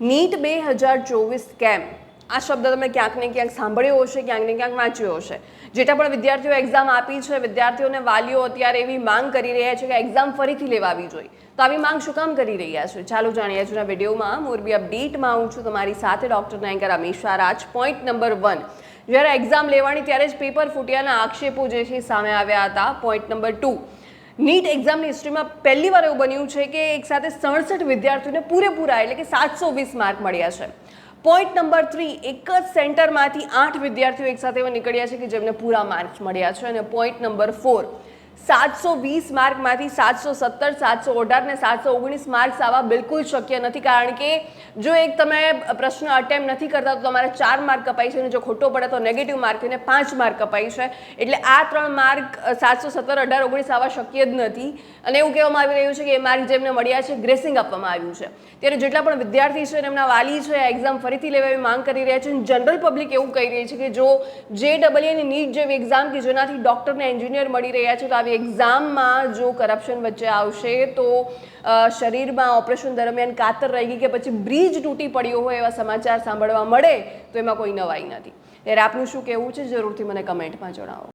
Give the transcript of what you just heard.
NEET બે હજાર ચોવીસ કેમ? આ શબ્દ તમે ક્યાંક ને ક્યાંક સાંભળ્યો હશે, ક્યાંક ને ક્યાંક વાંચ્યો હશે. જેટલા પણ વિદ્યાર્થીઓ એક્ઝામ આપી છે, વિદ્યાર્થીઓને વાલીઓ અત્યારે એવી માંગ કરી રહ્યા છે કે એક્ઝામ ફરીથી લેવાવી જોઈએ. તો આવી માંગ શું કામ કરી રહ્યા છે? ચાલો જાણીએ આજના વિડીયોમાં. મોરબી અપડેટમાં હું છું. તમારી સાથે doctor Nayakar Amisha Raj point number one જ્યારે એક્ઝામ લેવાની ત્યારે જ પેપર ફૂટ્યાના આક્ષેપો જે છે સામે આવ્યા હતા. પોઈન્ટ નંબર ટુ નીટ એક્ઝામની હિસ્ટ્રીમાં પહેલી વાર એવું બન્યું છે કે એક સાથે સડસઠ વિદ્યાર્થીઓને પૂરેપૂરા એટલે કે સાતસો વીસ માર્ક મળ્યા છે. પોઈન્ટ નંબર થ્રી એક જ સેન્ટરમાંથી આઠ વિદ્યાર્થીઓ એકસાથે એવા નીકળ્યા છે કે જેમને પૂરા માર્ક્સ મળ્યા છે. અને પોઈન્ટ નંબર ફોર સાતસો વીસ માર્કમાંથી સાતસો સત્તર, સાતસો અઢાર ને સાતસો ઓગણીસ માર્ક્સ આવવા બિલકુલ શક્ય નથી. કારણ કે જો એક તમે પ્રશ્ન અટેમ્પ નથી કરતા તો તમારે ચાર માર્ક કપાય છે અને જો ખોટો પડે તો નેગેટિવ માર્ક થઈને પાંચ માર્ક કપાય છે. એટલે આ ત્રણ માર્ક સાતસો સત્તર, અઢાર, ઓગણીસ આવવા શક્ય જ નથી. અને એવું કહેવામાં આવી રહ્યું છે કે એ માર્ક જેમને મળ્યા છે, ગ્રેસિંગ આપવામાં આવ્યું છે. ત્યારે જેટલા પણ વિદ્યાર્થી છે એમના વાલી છે, આ એક્ઝામ ફરીથી લેવા એવી માંગ કરી રહ્યા છે. અને જનરલ પબ્લિક એવું કહી રહી છે કે જો જે ડબલની નીટ જેવી એક્ઝામ કે જેનાથી ડૉક્ટરને એન્જિનિયર મળી રહ્યા છે, તો આવી એક્ઝામમાં જો કરપ્શન વચ્ચે આવશે તો શરીરમાં ઓપરેશન દરમિયાન કાતર રહી ગઈ કે પછી બ્રિજ તૂટી પડ્યો હોય એવા સમાચાર સાંભળવા મળે, તો એમાં કોઈ નવાઈ નથી. ત્યારે આપનું શું કહેવું છે? જરૂરથી મને કમેન્ટમાં જણાવો.